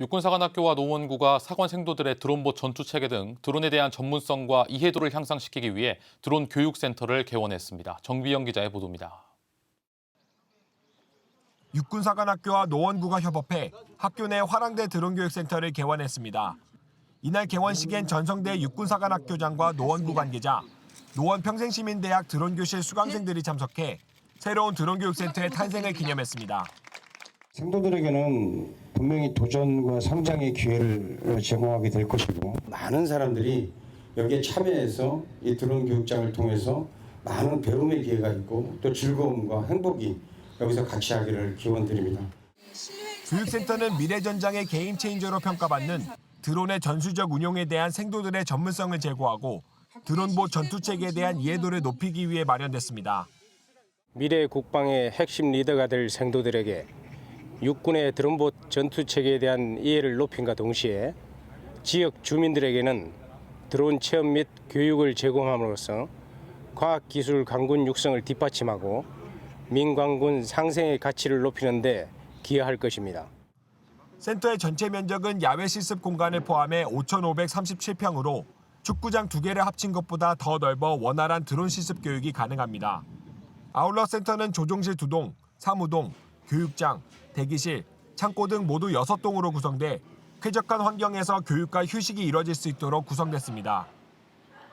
육군사관학교와 노원구가 사관 생도들의 드론봇 전투 체계 등 드론에 대한 전문성과 이해도를 향상시키기 위해 드론 교육센터를 개원했습니다. 정비영 기자의 보도입니다. 육군사관학교와 노원구가 협업해 학교 내 화랑대 드론교육센터를 개원했습니다. 이날 개원식엔 전성대 육군사관학교장과 노원구 관계자, 노원평생시민대학 드론교실 수강생들이 참석해 새로운 드론교육센터의 탄생을 기념했습니다. 생도들에게는 분명히 도전과 성장의 기회를 제공하게 될 것이고 많은 사람들이 여기에 참여해서 이 드론 교육장을 통해서 많은 배움의 기회가 있고 또 즐거움과 행복이 여기서 같이 하기를 기원드립니다. 교육센터는 미래전장의 게임 체인저로 평가받는 드론의 전술적 운용에 대한 생도들의 전문성을 제고하고 드론봇 전투 체계에 대한 이해도를 높이기 위해 마련됐습니다. 미래 국방의 핵심 리더가 될 생도들에게 육군의 드론봇 전투 체계에 대한 이해를 높임과 동시에 지역 주민들에게는 드론 체험 및 교육을 제공함으로써 과학 기술 강군 육성을 뒷받침하고 민광군 상생의 가치를 높이는 데 기여할 것입니다. 센터의 전체 면적은 야외 실습 공간을 포함해 5,537평으로 축구장 두 개를 합친 것보다 더 넓어 원활한 드론 실습 교육이 가능합니다. 아울러 센터는 조종실 두 동, 사무동, 교육장, 대기실, 창고 등 모두 6동으로 구성돼 쾌적한 환경에서 교육과 휴식이 이뤄질 수 있도록 구성됐습니다.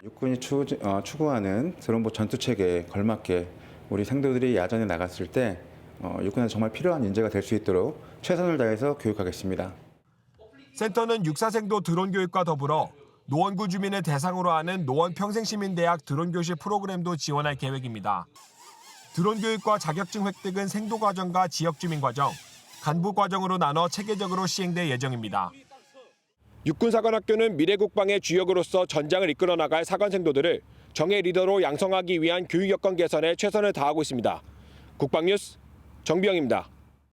육군이 추, 어, 추구하는 드론봇 전투 체계에 걸맞게 우리 생도들이 야전에 나갔을 때 어, 육군에 정말 필요한 인재가 될 수 있도록 최선을 다해서 교육하겠습니다. 센터는 육사생도 드론 교육과 더불어 노원구 주민을 대상으로 하는 노원 평생시민대학 드론 교실 프로그램도 지원할 계획입니다. 드론 교육과 자격증 획득은 생도 과정과 지역 주민 과정, 간부 과정으로 나눠 체계적으로 시행될 예정입니다. 육군사관학교는 미래국방의 주역으로서 전장을 이끌어 나갈 사관생도들을 정예 리더로 양성하기 위한 교육 여건 개선에 최선을 다하고 있습니다. 국방뉴스 정비영입니다.